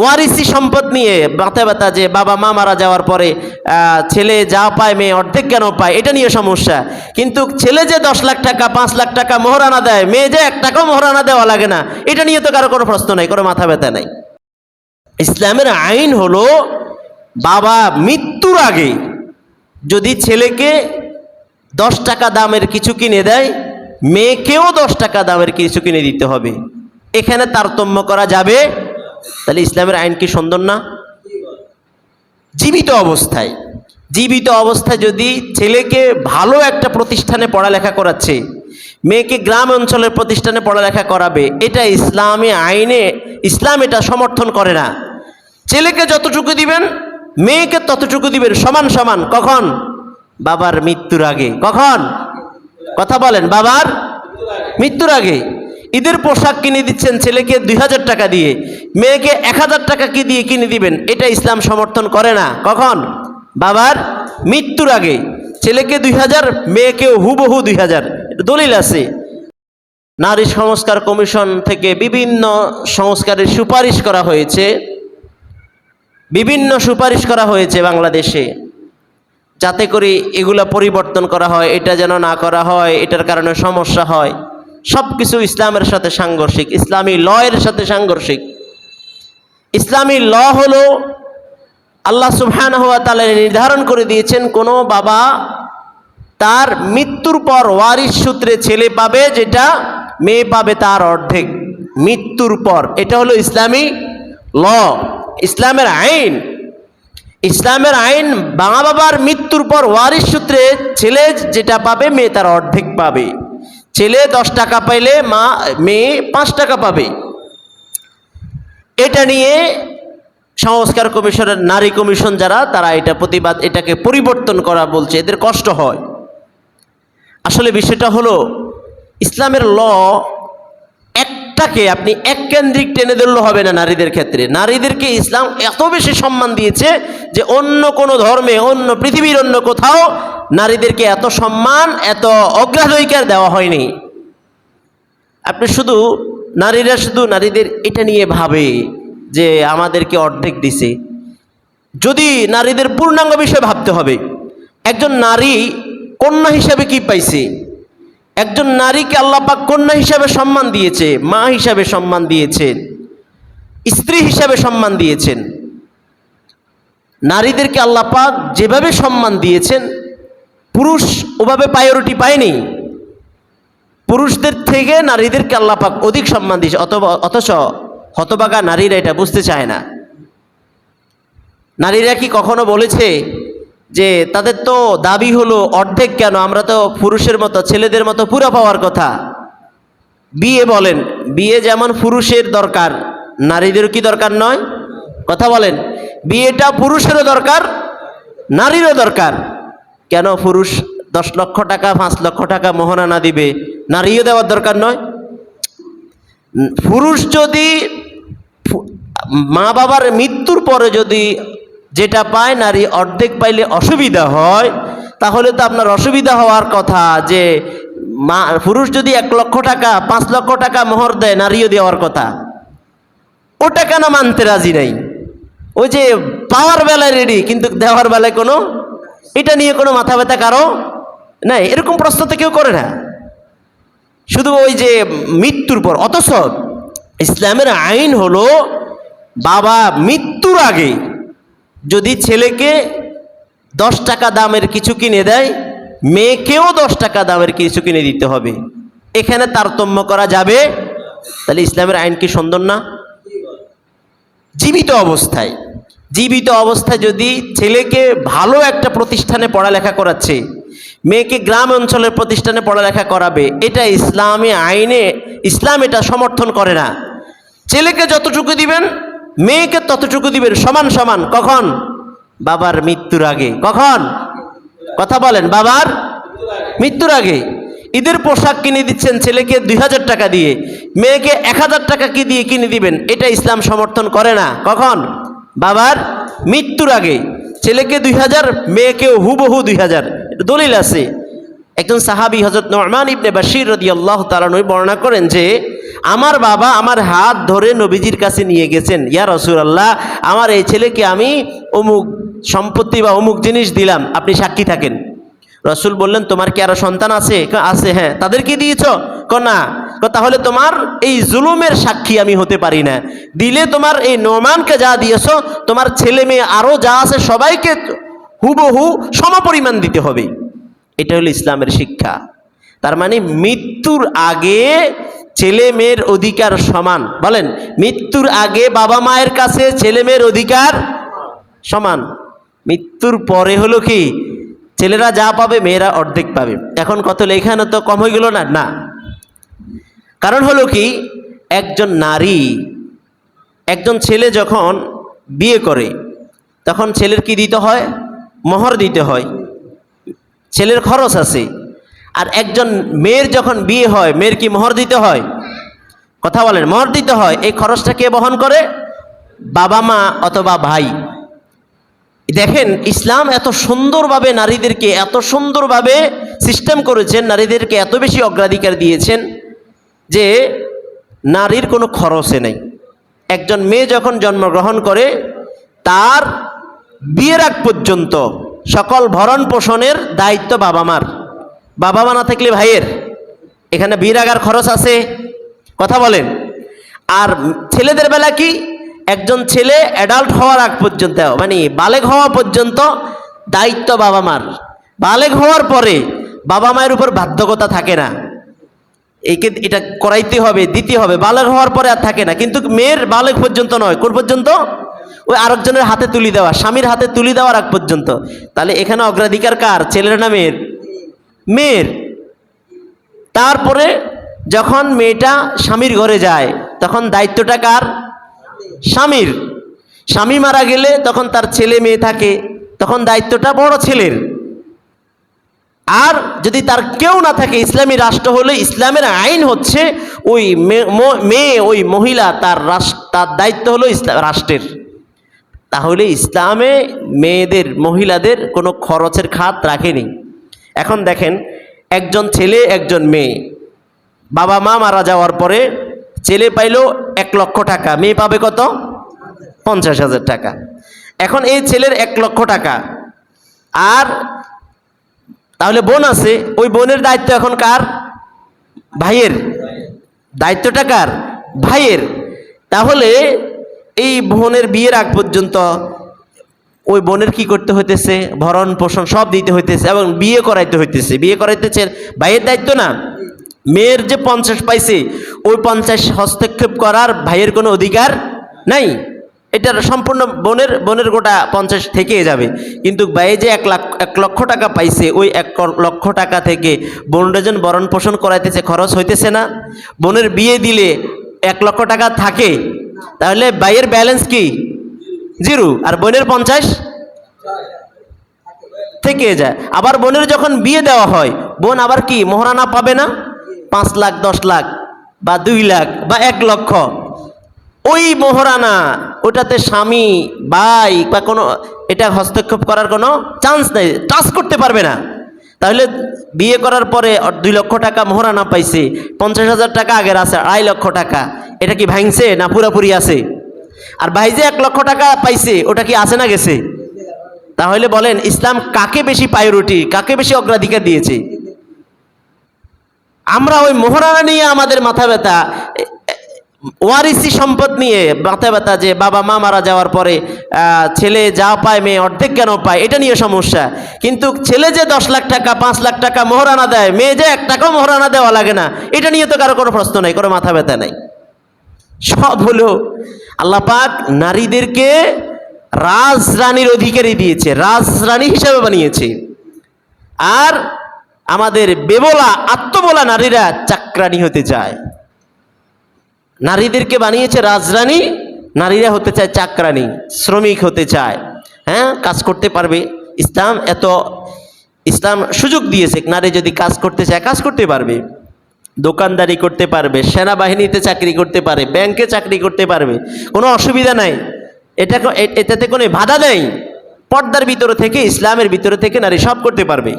ওয়ারিসি সম্পদ নিয়ে মাথা ব্যথা যে বাবা মা মারা যাওয়ার পরে ছেলে যা পায়, মেয়ে অর্ধেক কেন পায়, এটা নিয়ে সমস্যা। কিন্তু ছেলে যে দশ লাখ টাকা, পাঁচ লাখ টাকা মোহরানা দেয়, মেয়ে যে এক টাকাও মোহরানা দেওয়া লাগে না, এটা নিয়ে তো কারও কোনো প্রশ্ন নাই, কোনো মাথা ব্যথা নাই। ইসলামের আইন হলো, বাবা মৃত্যুর আগে যদি ছেলেকে দশ টাকা দামের কিছু কিনে দেয়, মেয়েকেও দশ টাকা দামের কিছু কিনে দিতে হবে। এখানে তারতম্য করা যাবে তাহলে ইসলামের আইন কি সুন্দর না? জীবিত অবস্থায়। জীবিত অবস্থায় যদি ছেলেকে ভালো একটা প্রতিষ্ঠানে পড়ালেখা করাচ্ছে, মেয়েকে গ্রাম অঞ্চলের প্রতিষ্ঠানে পড়ালেখা করাবে, এটা ইসলামী আইনে, ইসলাম এটা সমর্থন করে না। ছেলেকে যতটুকু দিবেন, মেয়েকে ততটুকু দিবেন, সমান সমান। কখন? বাবার মৃত্যুর আগে। কখন? কথা বলেন, বাবার মৃত্যুর আগে। ঈদের পোশাক কিনে দিচ্ছেন ছেলেকে দুই হাজার টাকা দিয়ে, মেয়েকে এক হাজার টাকা কি দিয়ে কিনে দিবেন? এটা ইসলাম সমর্থন করে না। কখন? বাবার মৃত্যুর আগে। ছেলেকে দুই হাজার, মেয়েকেও হুবহু দুই হাজার। দলিল আছে। নারী সংস্কার কমিশন থেকে বিভিন্ন সংস্কারের সুপারিশ করা হয়েছে। বিভিন্ন সুপারিশ করা হয়েছে বাংলাদেশে। যাতে করে এগুলা পরিবর্তন করা হয়, এটা যেন না করা হয়, এটার কারণে সমস্যা হয়। সব কিছু ইসলামের সাথে সাংঘর্ষিক, ইসলামী ল এর সাথে সাংঘর্ষিক। ইসলামী ল হলো আল্লাহ সুবহান হওয়া তালে নির্ধারণ করে দিয়েছেন, কোনো বাবা তার মৃত্যুর পর ওয়ারিশ সূত্রে ছেলে পাবে যেটা মেয়ে পাবে তার অর্ধেক। মৃত্যুর পর, এটা হলো ইসলামী ল। ইসলামের আইন। ইসলামের আইন মা বাবার মৃত্যুর পর ওয়ারিশ সূত্রে ছেলে যেটা পাবে, মেয়ে তার অর্ধেক পাবে। ছেলে দশ টাকা পাইলে মা, মেয়ে পাঁচ টাকা পাবে। এটা নিয়ে সংস্কার কমিশনের নারী কমিশন যারা, তারা এটা প্রতিবাদ, এটাকে পরিবর্তন করা বলছে। এদের কষ্ট হয়। আসলে বিষয়টা হলো, ইসলামের ল একটাকে আপনি এক কেন্দ্রিক টেনে ধরলে হবে না নারীদের ক্ষেত্রে। নারীদেরকে ইসলাম এত বেশি সম্মান দিয়েছে যে অন্য কোনো ধর্মে, অন্য পৃথিবীর অন্য কোথাও নারীদেরকে এত সম্মান, এত অগ্রাধিকার দেওয়া হয়নি। আপনি শুধু নারীরা শুধু নারীদের এটা নিয়ে ভাবে যে আমাদেরকে অর্ধেক দিছে। যদি নারীদের পূর্ণাঙ্গ বিষয়ে ভাবতে হবে, একজন নারী কন্যা হিসাবে কি পাইছে? একজন নারীকে আল্লাপাক কন্যা হিসাবে সম্মান দিয়েছে, মা হিসাবে সম্মান দিয়েছেন স্ত্রী হিসাবে সম্মান দিয়েছেন। নারীদেরকে আল্লাপাক যেভাবে সম্মান দিয়েছেন, পুরুষ ওভাবে প্রায়োরিটি পায়নি। পুরুষদের থেকে নারীদেরকে আল্লাপাক অধিক সম্মান দিয়েছে, অথবা অথচ হতবাগা নারীরা এটা বুঝতে চায় না। নারীরা কি কখনো বলেছে যে তাদের তো দাবি হলো অর্ধেক কেন? আমরা তো পুরুষের মতো, ছেলেদের মতো পুরো পাওয়ার কথা। বিয়ে বলেন, বিয়ে যেমন পুরুষের দরকার, নারীদেরও কি দরকার নয়? কথা বলেন, বিয়েটা পুরুষেরও দরকার, নারীরও দরকার। কেন পুরুষ দশ লক্ষ টাকা, পাঁচ লক্ষ টাকা মোহনা না দিবে? নারীও দেওয়ার দরকার নয়। পুরুষ যদি মা বাবার মৃত্যুর পরে যদি যেটা পায় নারী অর্ধেক পাইলে অসুবিধা হয়, তাহলে তো আপনার অসুবিধা হওয়ার কথা যে মা, পুরুষ যদি এক লক্ষ টাকা, পাঁচ লক্ষ টাকা মোহর দেয় নারীও দেওয়ার কথা। ওটা কেন মানতে রাজি নাই। ওই যে পাওয়ার বেলায় রেডি কিন্তু দেওয়ার বেলায় কোনো, এটা নিয়ে কোনো মাথা ব্যথা কারও নাই? এরকম প্রশ্ন তো কেউ করে না। শুধু ওই যে মৃত্যুর পর, অথচ ইসলামের আইন হলো, বাবা মৃত্যুর আগে যদি ছেলেকে দশ টাকা দামের কিছু কিনে দেয়, মেয়েকেও দশ টাকা দামের কিছু কিনে দিতে হবে। এখানে তারতম্য করা যাবে? তাহলে ইসলামের আইন কি সুন্দর না? জীবিত অবস্থায়। জীবিত অবস্থায় যদি ছেলেকে ভালো একটা প্রতিষ্ঠানে পড়ালেখা করাচ্ছে, মেয়েকে গ্রাম অঞ্চলের প্রতিষ্ঠানে পড়ালেখা করাবে, এটা ইসলামী আইনে, ইসলাম এটা সমর্থন করে না। ছেলেকে যতটুকু দিবেন মেয়েকে ততটুকু দিবেন, সমান সমান, কখন? বাবার মৃত্যুর আগে, কখন? কথা বলেন, বাবার মৃত্যুর আগে। ঈদের পোশাক কিনে দিচ্ছেন ছেলেকে দুই হাজার টাকা দিয়ে, মেয়েকে এক হাজার টাকা কি দিয়ে কিনে দিবেন? এটা ইসলাম সমর্থন করে না, কখন? বাবার মৃত্যুর আগে। ছেলেকে দুই হাজার, মেয়েকেও হুবহু দুই হাজার। দলিল আছে। একজন সাহাবি হজরত নোমান ইবনে বাশির রদি আল্লাহ তালানুই বর্ণনা করেন যে আমার বাবা আমার হাত ধরে নবীজির কাছে নিয়ে গেছেন, ইয়া রসুল আল্লাহ আমার এই ছেলেকে আমি অমুক সম্পত্তি বা অমুক জিনিস দিলাম, আপনি সাক্ষী থাকেন। রসুল বললেন, তোমার কি আরও সন্তান আছে? আছে হ্যাঁ। তাদেরকে দিয়েছ? ক, না। তাহলে তোমার এই জুলুমের সাক্ষী আমি হতে পারি না। দিলে তোমার এই নোমানকে যা দিয়েছ, তোমার ছেলে মেয়ে আরও যা আছে, সবাইকে হুবহু সমপরিমাণ দিতে হবে। এটা হলো ইসলামের শিক্ষা। তার মানে মৃত্যুর আগে ছেলে মেয়ের অধিকার সমান। বলেন, মৃত্যুর আগে বাবা মায়ের কাছে ছেলে মেয়ের অধিকার সমান। মৃত্যুর পরে হলো কি? ছেলেরা যা পাবে, মেয়েরা অর্ধেক পাবে। এখন কত লেখানো তো কম হয়ে গেল না? না। কারণ হলো কি? একজন নারী, একজন ছেলে যখন বিয়ে করে, তখন ছেলের কি দিতে হয়? মোহর দিতে হয়। ছেলের খরচ আছে। আর একজন মেয়ের যখন বিয়ে হয়, মেয়ের কি মোহর দিতে হয়? কথা বলেন, মোহর দিতে হয়, এই খরচটা কে বহন করে? বাবা মা অথবা ভাই। দেখেন, ইসলাম এত সুন্দরভাবে নারীদেরকে, এত সুন্দরভাবে সিস্টেম করেছেন, নারীদেরকে এত বেশি অগ্রাধিকার দিয়েছেন যে নারীর কোনো খরচে নেই। একজন মেয়ে যখন জন্মগ্রহণ করে, তার বিয়ের আগ পর্যন্ত সকল ভরণ পোষণের দায়িত্ব বাবা মার। বাবা মা না থাকলে ভাইয়ের, এখানে বিয়ের আগার খরচ আছে, কথা বলেন। আর ছেলেদের বেলা কি? একজন ছেলে অ্যাডাল্ট হওয়ার আগ পর্যন্ত মানে বালেগ হওয়া পর্যন্ত দায়িত্ব বাবা মার। বালেগ হওয়ার পরে বাবা মায়ের উপর বাধ্যকতা থাকে না। একে এটা করাইতে হবে, দিতে হবে। বালেগ হওয়ার পরে আর থাকে না। কিন্তু মেয়ের বালেগ পর্যন্ত নয়, কোন পর্যন্ত? ওই আরেকজনের হাতে তুলি দেওয়া, স্বামীর হাতে তুলি দেওয়ার আগ পর্যন্ত। তাহলে এখানে অগ্রাধিকার কার? ছেলের না মেয়ের? মেয়ের। তারপরে যখন মেয়েটা স্বামীর ঘরে যায়, তখন দায়িত্বটা কার? স্বামীর। স্বামী মারা গেলে তখন তার ছেলে মেয়ে থাকে, তখন দায়িত্বটা বড় ছেলের। আর যদি তার কেউ না থাকে, ইসলামী রাষ্ট্র হলে ইসলামের আইন হচ্ছে ওই মেয়ে, ওই মহিলা, তার তার দায়িত্ব হলো ইসলাম রাষ্ট্রের। তাহলে ইসলামে মেয়েদের, মহিলাদের কোনো খরচের খাত রাখেনি। এখন দেখেন, একজন ছেলে, একজন মেয়ে। বাবা, মা মারা যাওয়ার পরে ছেলে পাইলো এক লক্ষ টাকা। মেয়ে পাবে কত? পঞ্চাশ হাজার টাকা। এখন এই ছেলের এক লক্ষ টাকা। আর তাহলে বোন আছে, ওই বোনের দায়িত্ব এখন কার? ভাইয়ের। দায়িত্বটা কার? ভাইয়ের। তাহলে এই বোনের বিয়ের আগ পর্যন্ত ওই বোনের কি করতে হইতেছে? ভরণ পোষণ সব দিতে হইতেছে এবং বিয়ে করাইতে হইতেছে। বিয়ে করাইতেছে ভাইয়ের দায়িত্ব না? মেয়ের যে পঞ্চাশ পাইছে, ওই পঞ্চাশ হস্তক্ষেপ করার ভাইয়ের কোনো অধিকার নাই? এটার সম্পূর্ণ বোনের বোনের গোটা পঞ্চাশ থেকে যাবে। কিন্তু ভাইয়ে যে এক লাখ, এক লক্ষ টাকা পাইছে, ওই এক লক্ষ টাকা থেকে বোনটা যেন বরণ পোষণ করাইতেছে, খরচ হইতেছে না? বোনের বিয়ে দিলে এক লক্ষ টাকা থাকে। তাহলে ভাইয়ের ব্যালেন্স কি? জিরো। আর বোনের পঞ্চাশ? থেকে যায়। আবার বোনের যখন বিয়ে দেওয়া হয়, বোন আবার কি, মহারানা পাবে না? পাঁচ লাখ, দশ লাখ, বা দুই লাখ, বা এক লক্ষ। ওই মোহরানা, ওটাতে স্বামী, ভাই, বা কোনো, এটা হস্তক্ষেপ করার কোনো চান্স নেই টাচ করতে পারবে না। তাহলে বিয়ে করার পরে দুই লক্ষ টাকা মোহরানা পাইছে, পঞ্চাশ হাজার টাকা আগের আছে, আড়াই লক্ষ টাকা। এটা কি ভাঙছে না পুরাপুরি আছে? আর ভাই যে এক লক্ষ টাকা পাইছে, ওটা কি আছে না গেছে? তাহলে বলেন, ইসলাম কাকে বেশি প্রায়োরিটি কাকে বেশি অগ্রাধিকার দিয়েছে? আমরা ওই মোহরানা নিয়ে আমাদের মাথা ব্যথা ওয়ারিসি সম্পদ নিয়ে মাথা ব্যথা যে বাবা মা মারা যাওয়ার পরে ছেলে যা পায়, মেয়ে অর্ধেক কেন পায়, এটা নিয়ে সমস্যা। কিন্তু ছেলে যে দশ লাখ টাকা, পাঁচ লাখ টাকা মোহরানা দেয়, মেয়ে যে এক টাকাও মোহরানা দেওয়া লাগে না, এটা নিয়ে তো কারও কোনো প্রশ্ন নাই, কোনো মাথা ব্যথা নাই। সব হলো আল্লাহ পাক নারীদেরকে রাজরানীর অধিকারী দিয়েছে, রাজরানী হিসাবে বানিয়েছে। আর আমাদের বেবলা, আত্মবলা নারীরা চাকরানি হতে চায়। নারীদেরকে বানিয়েছে রাজরানী, নারীরা হতে চায় চাকরানি শ্রমিক হতে চায়। হ্যাঁ কাজ করতে পারবে। ইসলাম এত, ইসলাম সুযোগ দিয়েছে, নারী যদি কাজ করতে চায়, কাজ করতে পারবে। দোকানদারি করতে পারবে, সেনাবাহিনীতে চাকরি করতে পারে, ব্যাংকে চাকরি করতে পারবে, কোনো অসুবিধা নাই। এটা এটাতে কোনো বাধা নেই। পর্দার ভিতরে থেকে, ইসলামের ভিতরে থেকে নারী সব করতে পারবে।